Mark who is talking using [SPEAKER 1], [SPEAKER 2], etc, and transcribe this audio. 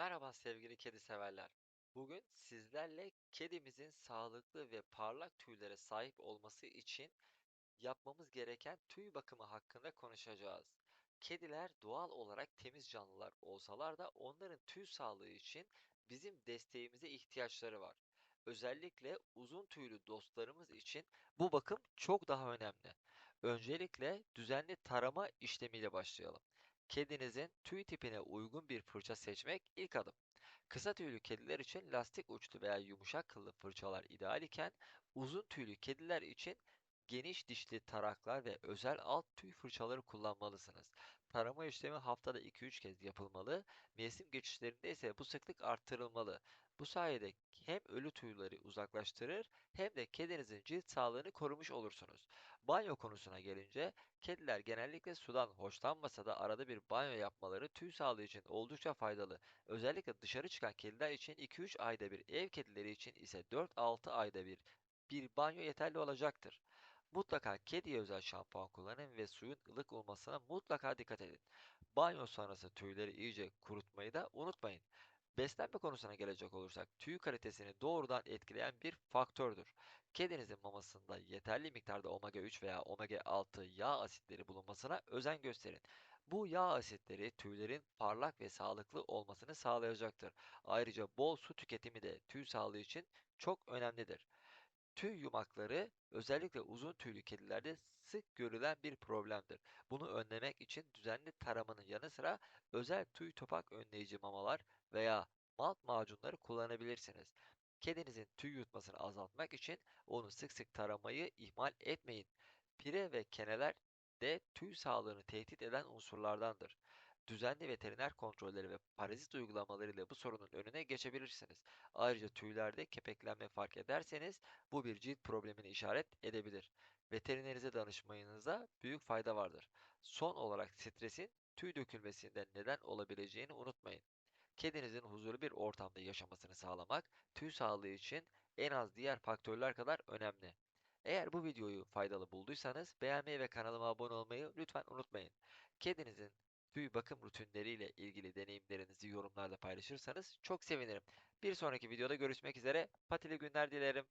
[SPEAKER 1] Merhaba sevgili kedi severler. Bugün sizlerle kedimizin sağlıklı ve parlak tüylere sahip olması için yapmamız gereken tüy bakımı hakkında konuşacağız. Kediler doğal olarak temiz canlılar olsalar da onların tüy sağlığı için bizim desteğimize ihtiyaçları var. Özellikle uzun tüylü dostlarımız için bu bakım çok daha önemli. Öncelikle düzenli tarama işlemiyle başlayalım. Kedinizin tüy tipine uygun bir fırça seçmek ilk adım. Kısa tüylü kediler için lastik uçlu veya yumuşak kıllı fırçalar ideal iken uzun tüylü kediler için geniş dişli taraklar ve özel alt tüy fırçaları kullanmalısınız. Tarama işlemi haftada 2-3 kez yapılmalı, mevsim geçişlerinde ise bu sıklık arttırılmalı. Bu sayede hem ölü tüyleri uzaklaştırır hem de kedinizin cilt sağlığını korumuş olursunuz. Banyo konusuna gelince, kediler genellikle sudan hoşlanmasa da arada bir banyo yapmaları tüy sağlığı için oldukça faydalı. Özellikle dışarı çıkan kediler için 2-3 ayda bir, ev kedileri için ise 4-6 ayda bir bir banyo yeterli olacaktır. Mutlaka kediye özel şampuan kullanın ve suyun ılık olmasına mutlaka dikkat edin. Banyo sonrası tüyleri iyice kurutmayı da unutmayın. Beslenme konusuna gelecek olursak tüy kalitesini doğrudan etkileyen bir faktördür. Kedinizin mamasında yeterli miktarda omega 3 veya omega 6 yağ asitleri bulunmasına özen gösterin. Bu yağ asitleri tüylerin parlak ve sağlıklı olmasını sağlayacaktır. Ayrıca bol su tüketimi de tüy sağlığı için çok önemlidir. Tüy yumakları özellikle uzun tüylü kedilerde sık görülen bir problemdir. Bunu önlemek için düzenli taramanın yanı sıra özel tüy topak önleyici mamalar veya malt macunları kullanabilirsiniz. Kedinizin tüy yutmasını azaltmak için onu sık sık taramayı ihmal etmeyin. Pire ve keneler de tüy sağlığını tehdit eden unsurlardandır. Düzenli veteriner kontrolleri ve parazit uygulamalarıyla bu sorunun önüne geçebilirsiniz. Ayrıca tüylerde kepeklenme fark ederseniz bu bir cilt problemini işaret edebilir. Veterinerinize danışmanıza büyük fayda vardır. Son olarak stresin tüy dökülmesinden neden olabileceğini unutmayın. Kedinizin huzurlu bir ortamda yaşamasını sağlamak tüy sağlığı için en az diğer faktörler kadar önemli. Eğer bu videoyu faydalı bulduysanız beğenmeyi ve kanalıma abone olmayı lütfen unutmayın. Kedinizin tüy bakım rutinleriyle ilgili deneyimlerinizi yorumlarda paylaşırsanız çok sevinirim. Bir sonraki videoda görüşmek üzere. Patili günler dilerim.